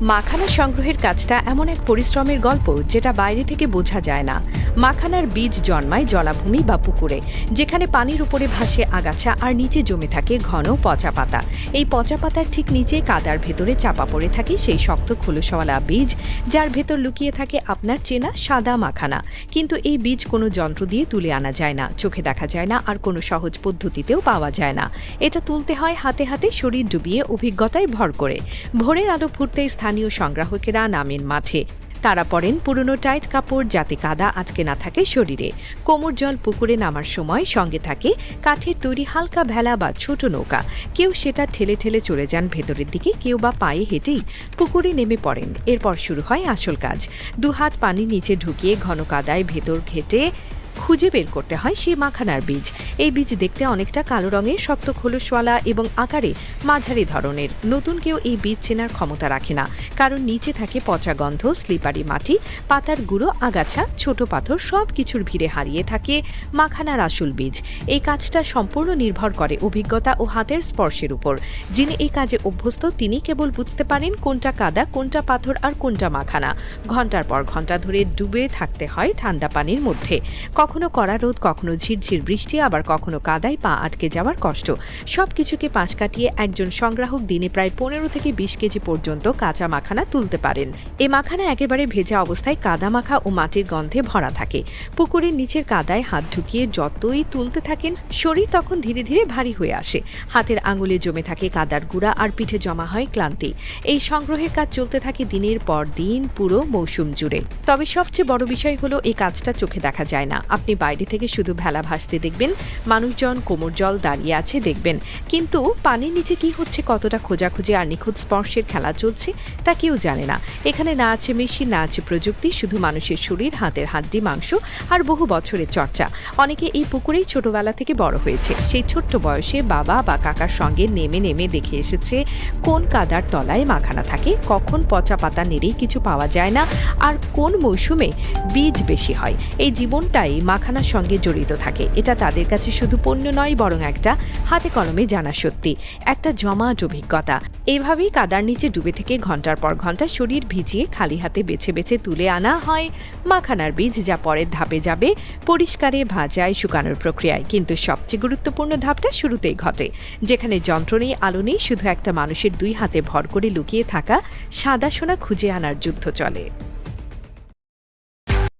মাখানা সংগ্রহের কাজটা এমন এক পরিশ্রমের গল্প যেটা বাইরে থেকে বোঝা যায় না। মাখানার বীজ জন্মায় জলাভূমি বা পুকুরে, যেখানে পানির উপরে ভাসে আগাছা আর নিচে জমে থাকে ঘন পচা পাতা। এই পচা পাতার ঠিক নিচে কাদার ভেতরে চাপা পড়ে থাকে সেই শক্ত খোলসওয়ালা বীজ, যার ভেতর লুকিয়ে থাকে আপনার চেনা সাদা মাখানা। কিন্তু এই বীজ কোনো যন্ত্র দিয়ে তুলে আনা যায় না, চোখে দেখা যায় না আর কোনো সহজ পদ্ধতিতেও পাওয়া যায় না। এটা তুলতে হয় হাতে হাতে শরীর ডুবিয়ে অভিজ্ঞতায় ভর করে। ভোরের আলো ফুটতে স্থানীয় সংগ্রাহকেরা নামেন মাঠে। তারা পরেন পুরনো টাইট কাপড় যাতে কাদা আটকে না থাকে শরীরে। কোমর জল পুকুরে নামার সময় সঙ্গে থাকে কাঠের তৈরি হালকা ভেলা বা ছোট নৌকা। কেউ সেটা ঠেলে ঠেলে চলে যান ভেতরের দিকে, কেউ বা পায়ে হেঁটেই পুকুরে নেমে পড়েন। এরপর শুরু হয় আসল কাজ। দুহাত পানি নিচে ঢুকিয়ে ঘন কাদায় ভেতর ঘেটে খুঁজে বের করতে হয় সেই মাখানার বীজ। এই বীজ দেখতে অনেকটা কালো রঙের, শক্ত খোলসওয়ালা এবং আকারে মাঝারি ধরনের। নতুন কেউ এই বীজ চেনার ক্ষমতা রাখে না। কারণ নিচে থাকে পচা গন্ধ স্লিপারি মাটি, পাতার গুঁড়ো, আগাছা, ছোট পাথর সব কিছুর ভিড়ে হারিয়ে থাকে মাখানার আসল বীজ। এই কাজটা সম্পূর্ণ নির্ভর করে অভিজ্ঞতা ও হাতের স্পর্শের উপর। যিনি এই কাজে অভ্যস্ত, তিনি কেবল বুঝতে পারেন কোনটা কাদা, কোনটা পাথর আর কোনটা মাখানা। ঘণ্টার পর ঘণ্টা ধরে ডুবে থাকতে হয় ঠান্ডা পানির মধ্যে। কখনো কড়া রোদ, কখনো ঝিরঝির বৃষ্টি, আবার কখনো কাদায় পা আটকে যাওয়ার কষ্ট। সব কিছুকে পাশ কাটিয়ে একজন সংগ্রাহক দিনে প্রায় পনেরো থেকে বিশ কেজি পর্যন্ত কাঁচা মাখানা তুলতে পারেন। এ মাখানা একেবারে ভেজা অবস্থায় কাদা মাখা ও মাটির গন্ধে ভরা থাকে। পুকুরের নিচের কাদায় হাত ঢুকিয়ে যতই তুলতে থাকেন, শরীর তখন ধীরে ধীরে ভারী হয়ে আসে। হাতের আঙুলে জমে থাকে কাদার গুঁড়া আর পিঠে জমা হয় ক্লান্তি। এই সংগ্রহের কাজ চলতে থাকে দিনের পর দিন পুরো মৌসুম জুড়ে। তবে সবচেয়ে বড় বিষয় হলো এই কাজটা চোখে দেখা যায় না। আপনি বাইরে থেকে শুধু ভেলা ভাসতে দেখবেন, মানুষজন কোমর জল দাঁড়িয়ে আছে দেখবেন। কিন্তু পানির নিচে কি হচ্ছে, কতটা খোঁজাখুঁজি আর নিখুঁত স্পর্শের খেলা চলছে, তা কেউ জানে না। এখানে না আছে মেশিন, না আছে প্রযুক্তি, শুধু মানুষের শরীর, হাতের হাড্ডি, মাংস আর বহু বছরের চর্চা। অনেকে এই পুকুরেই ছোটবেলা থেকে বড় হয়েছে। সেই ছোট্ট বয়সে বাবা বা কাকার সঙ্গে নেমে নেমে দেখে এসেছে, কোন কাদার তলায় মাখানা থাকে, কখন পচা পাতা নেড়েই কিছু পাওয়া যায় না, আর কোন মৌসুমে বীজ বেশি হয়। এই জীবনটাই মাখানার সঙ্গে জড়িত থাকে। এটা তাদের কাছে শুধু পণ্য নয়, বরং একটা হাতে কলমে জানা সত্যি, একটা জমাট অভিজ্ঞতা। এভাবেই কাদার নিচে ডুবে থেকে ঘণ্টার পর ঘণ্টা শরীর ভিজিয়ে খালি হাতে বেছে বেছে তুলে আনা হয় মাখানার বীজ, যা পরের ধাপে যাবে পরিষ্কারে ভাজায় শুকানোর প্রক্রিয়ায়। কিন্তু সবচেয়ে গুরুত্বপূর্ণ ধাপটা শুরুতেই ঘটে, যেখানে যন্ত্র নেই, আলো নেই, শুধু একটা মানুষের দুই হাতে ভর করে লুকিয়ে থাকা সাদা সোনা খুঁজে আনার যুদ্ধ চলে।